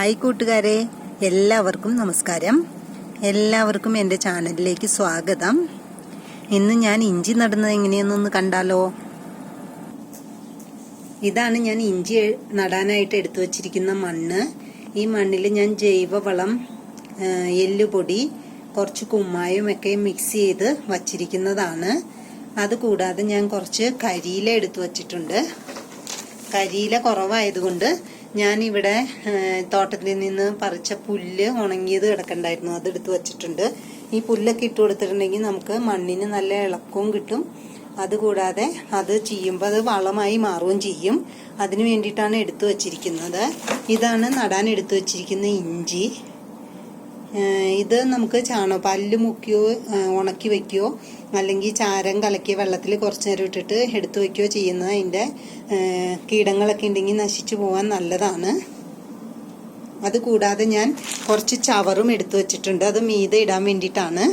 Hi കൂട്ടുകാരെ എല്ലാവർക്കും നമസ്കാരം. എല്ലാവർക്കും എന്റെ ചാനലിലേക്ക് സ്വാഗതം. ഇന്ന് ഞാൻ ഇഞ്ചി നടുന്നത് എങ്ങനെയെന്നൊന്ന് കണ്ടാലോ? ഇതാണ് ഞാൻ ഇഞ്ചി നടാനായിട്ട് എടുത്തു വച്ചിരിക്കുന്ന മണ്ണ്. ഈ മണ്ണിൽ ഞാൻ ജൈവവളം എല്ലുപൊടി കുറച്ച് കുമ്മായും ഒക്കെ മിക്സ് ചെയ്ത് വച്ചിരിക്കുന്നതാണ്. അതുകൂടാതെ ഞാൻ കുറച്ച് കരിയില എടുത്തു വച്ചിട്ടുണ്ട്. കരിയില കുറവായതുകൊണ്ട് ഞാൻ ഇവിടെ തോട്ടത്തിൽ നിന്ന് പറിച്ച പുല്ല് ഉണങ്ങിയത് കിടക്കണ്ടായിരുന്നു. അത് എടുത്ത് വച്ചിട്ടുണ്ട്. ഈ പുല്ലൊക്കെ ഇട്ട് കൊടുത്തിട്ടുണ്ടെങ്കിൽ നമുക്ക് മണ്ണിന് നല്ല ഇളക്കവും കിട്ടും. അതുകൂടാതെ അത് ചെയ്യുമ്പോൾ അത് വളമായി മാറുകയും ചെയ്യും. അതിന് വേണ്ടിയിട്ടാണ് എടുത്തു വച്ചിരിക്കുന്നത്. ഇതാണ് നടാൻ എടുത്തു വച്ചിരിക്കുന്ന ഇഞ്ചി. ഇത് നമുക്ക് ചാണോ പല്ല് മുക്കിയോ ഉണക്കി വെക്കുകയോ അല്ലെങ്കിൽ ചാരം കലക്കിയ വെള്ളത്തിൽ കുറച്ച് നേരം ഇട്ടിട്ട് എടുത്തു വെക്കുകയോ ചെയ്യുന്നത് അതിന്റെ കീടങ്ങളൊക്കെ ഉണ്ടെങ്കിൽ നശിച്ചു പോകാൻ നല്ലതാണ്. അത് കൂടാതെ ഞാൻ കുറച്ച് ചവറും എടുത്തു വെച്ചിട്ടുണ്ട്. അത് മീതെ ഇടാൻ വേണ്ടിയിട്ടാണ്.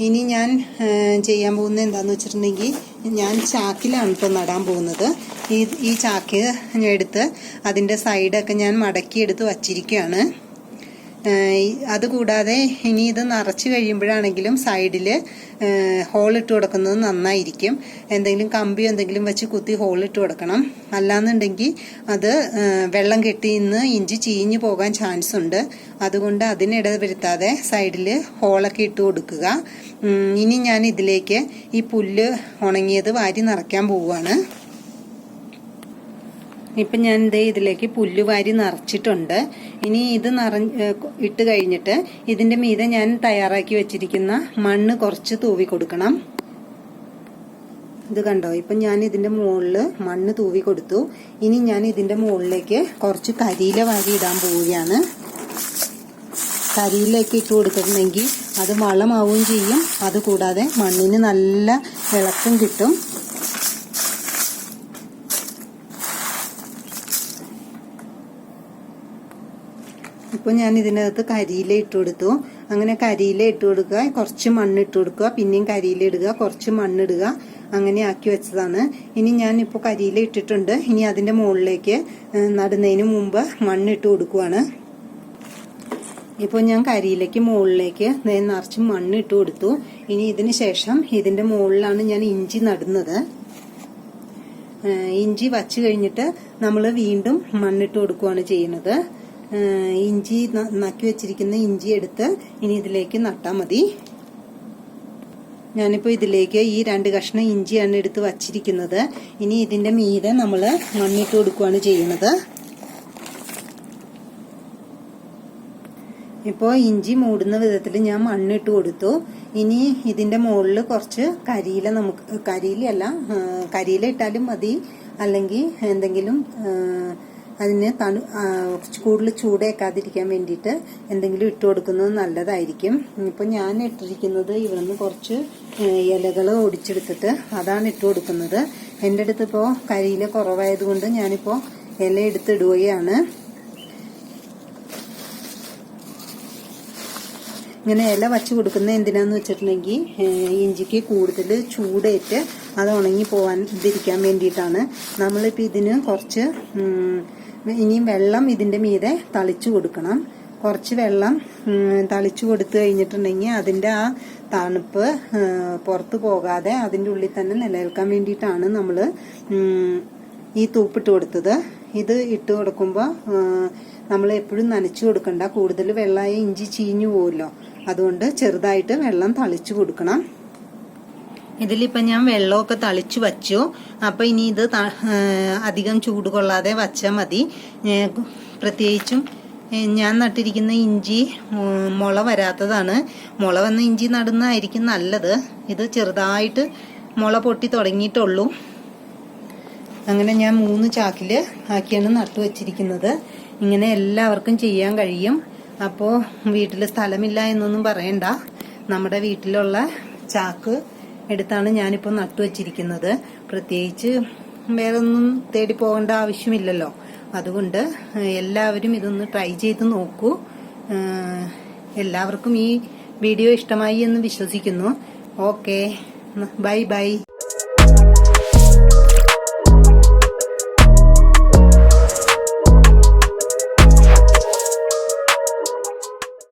ഇനി ഞാൻ ചെയ്യാൻ പോകുന്നത് എന്താണെന്ന് വെച്ചിട്ടുണ്ടെങ്കിൽ ഞാൻ ചാക്കിലാണ് ഇപ്പോൾ നടാൻ പോകുന്നത്. ഈ ഈ ചാക്ക് എടുത്ത് അതിന്റെ സൈഡൊക്കെ ഞാൻ മടക്കി എടുത്ത് വച്ചിരിക്കുകയാണ്. അതുകൂടാതെ ഇനി ഇത് നിറച്ച് കഴിയുമ്പോഴാണെങ്കിലും സൈഡിൽ ഹോൾ ഇട്ട് കൊടുക്കുന്നത് നന്നായിരിക്കും. എന്തെങ്കിലും കമ്പി എന്തെങ്കിലും വെച്ച് കുത്തി ഹോൾ ഇട്ട് കൊടുക്കണം. അല്ലാന്നുണ്ടെങ്കിൽ അത് വെള്ളം കെട്ടി ഇന്ന് ഇഞ്ചി ചീഞ്ഞു പോകാൻ ചാൻസ് ഉണ്ട്. അതുകൊണ്ട് അതിനിട വരുത്താതെ സൈഡിൽ ഹോളൊക്കെ ഇട്ട് കൊടുക്കുക. ഇനി ഞാൻ ഇതിലേക്ക് ഈ പുല്ല് ഉണങ്ങിയത് വാരി നിറയ്ക്കാൻ പോവുകയാണ്. ഇപ്പം ഞാൻ ദേ ഇതിലേക്ക് പുല്ല് വാരി നിറച്ചിട്ടുണ്ട്. ഇനി ഇത് നിറ ഇട്ട് കഴിഞ്ഞിട്ട് ഇതിന്റെ മീതെ ഞാൻ തയ്യാറാക്കി വെച്ചിരിക്കുന്ന മണ്ണ് കുറച്ച് തൂവി കൊടുക്കണം. ഇത് കണ്ടോ? ഇപ്പം ഞാൻ ഇതിന്റെ മുകളിൽ മണ്ണ് തൂവി കൊടുത്തു. ഇനി ഞാൻ ഇതിന്റെ മുകളിലേക്ക് കുറച്ച് കരിയില വാരി ഇടാൻ പോവുകയാണ്. കരിയിലേക്ക് ഇട്ട് കൊടുത്തിട്ടുണ്ടെങ്കിൽ അത് വളമാവുകയും ചെയ്യും. അതുകൂടാതെ മണ്ണിന് നല്ല ഇളക്കം കിട്ടും. ഇപ്പോൾ ഞാൻ ഇതിനകത്ത് കരിയില ഇട്ട് കൊടുത്തു. അങ്ങനെ കരിയില ഇട്ട് കൊടുക്കുക. കുറച്ച് മണ്ണ് ഇട്ട് കൊടുക്കുക. പിന്നെയും കരിയില ഇടുക. കുറച്ച് മണ്ണിടുക അങ്ങനെ ആക്കി വെച്ചതാണ്. ഇനി ഞാൻ ഇപ്പോൾ കരിയില ഇട്ടിട്ടുണ്ട്. ഇനി അതിന്റെ മുകളിലേക്ക് നടുന്നതിന് മുമ്പ് മണ്ണിട്ട് കൊടുക്കുവാണ്. ഇപ്പോൾ ഞാൻ കരിയിലേക്ക് മുകളിലേക്ക് നിറച്ച് മണ്ണിട്ട് കൊടുത്തു. ഇനി ഇതിന് ശേഷം ഇതിന്റെ മുകളിലാണ് ഞാൻ ഇഞ്ചി നടുന്നത്. ഇഞ്ചി വച്ച് കഴിഞ്ഞിട്ട് നമ്മൾ വീണ്ടും മണ്ണിട്ട് കൊടുക്കുകയാണ് ചെയ്യുന്നത്. ഇഞ്ചി നക്കി വെച്ചിരിക്കുന്ന ഇഞ്ചി എടുത്ത് ഇനി ഇതിലേക്ക് നട്ടാൽ മതി. ഞാനിപ്പോൾ ഇതിലേക്ക് ഈ രണ്ട് കഷ്ണം ഇഞ്ചിയാണ് എടുത്ത് വച്ചിരിക്കുന്നത്. ഇനി ഇതിന്റെ മീതെ നമ്മൾ മണ്ണിട്ട് കൊടുക്കുകയാണ് ചെയ്യുന്നത്. ഇപ്പോൾ ഇഞ്ചി മൂടുന്ന വിധത്തിൽ ഞാൻ മണ്ണിട്ട് കൊടുത്തു. ഇനി ഇതിന്റെ മുകളിൽ കുറച്ച് കരിയില നമുക്ക് കരിയിലല്ല കരിയില ഇട്ടാലും മതി. അല്ലെങ്കിൽ എന്തെങ്കിലും അതിന് തണു കൂടുതൽ ചൂടേക്കാതിരിക്കാൻ വേണ്ടിയിട്ട് എന്തെങ്കിലും ഇട്ട് കൊടുക്കുന്നത് നല്ലതായിരിക്കും. ഇപ്പം ഞാൻ ഇട്ടിരിക്കുന്നത് ഇവിടെ നിന്ന് കുറച്ച് ഇലകൾ ഒടിച്ചെടുത്തിട്ട് അതാണ് ഇട്ട് കൊടുക്കുന്നത്. എന്റെ അടുത്ത് ഇപ്പോൾ കരിയില കുറവായതുകൊണ്ട് ഞാനിപ്പോൾ ഇല എടുത്തിടുകയാണ്. ഇങ്ങനെ ഇല വച്ച് കൊടുക്കുന്നത് എന്തിനാന്ന് വെച്ചിട്ടുണ്ടെങ്കിൽ ഇഞ്ചിക്ക് കൂടുതൽ ചൂടേറ്റ് അത് ഉണങ്ങി പോകാതിരിക്കാൻ വേണ്ടിയിട്ടാണ്. നമ്മളിപ്പോൾ ഇതിന് കുറച്ച് ഇനിയും വെള്ളം ഇതിന്റെ മീതെ തളിച്ചു കൊടുക്കണം. കുറച്ച് വെള്ളം തളിച്ചു കൊടുത്തു കഴിഞ്ഞിട്ടുണ്ടെങ്കിൽ അതിന്റെ ആ തണുപ്പ് പുറത്തു പോകാതെ അതിന്റെ ഉള്ളിൽ തന്നെ നിലനിൽക്കാൻ വേണ്ടിയിട്ടാണ് നമ്മൾ ഈ തൂപ്പിട്ട് കൊടുത്തത്. ഇത് ഇട്ട് കൊടുക്കുമ്പോൾ നമ്മൾ എപ്പോഴും നനച്ചു കൊടുക്കണ്ട. കൂടുതൽ വെള്ളമായി ഇഞ്ചി ചീഞ്ഞു പോകുമല്ലോ അതുകൊണ്ട് ചെറുതായിട്ട് വെള്ളം തളിച്ചു കൊടുക്കണം. ഇതിലിപ്പം ഞാൻ വെള്ളമൊക്കെ തളിച്ചു വച്ചു. അപ്പം ഇനി ഇത് അധികം ചൂട് കൊള്ളാതെ വച്ചാൽ മതി. പ്രത്യേകിച്ചും ഞാൻ നട്ടിരിക്കുന്ന ഇഞ്ചി മുള വരാത്തതാണ്. മുള വന്ന ഇഞ്ചി നടുന്നതായിരിക്കും നല്ലത്. ഇത് ചെറുതായിട്ട് മുള പൊട്ടി തുടങ്ങിയിട്ടുള്ളൂ. അങ്ങനെ ഞാൻ മൂന്ന് ചാക്കിൽ ആക്കിയാണ് നട്ടു വച്ചിരിക്കുന്നത്. ഇങ്ങനെ എല്ലാവർക്കും ചെയ്യാൻ കഴിയും. അപ്പോൾ വീട്ടിൽ സ്ഥലമില്ല എന്നൊന്നും പറയണ്ട. നമ്മുടെ വീട്ടിലുള്ള ചാക്ക് എടുത്താണ് ഞാനിപ്പോൾ നട്ടു വച്ചിരിക്കുന്നത് പ്രത്യേകിച്ച് വേറെ ഒന്നും തേടി പോകേണ്ട ആവശ്യമില്ലല്ലോ. അതുകൊണ്ട് എല്ലാവരും ഇതൊന്ന് ട്രൈ ചെയ്ത് നോക്കൂ. എല്ലാവർക്കും ഈ വീഡിയോ ഇഷ്ടമായി എന്ന് വിശ്വസിക്കുന്നു. ഓക്കെ. Bye bye.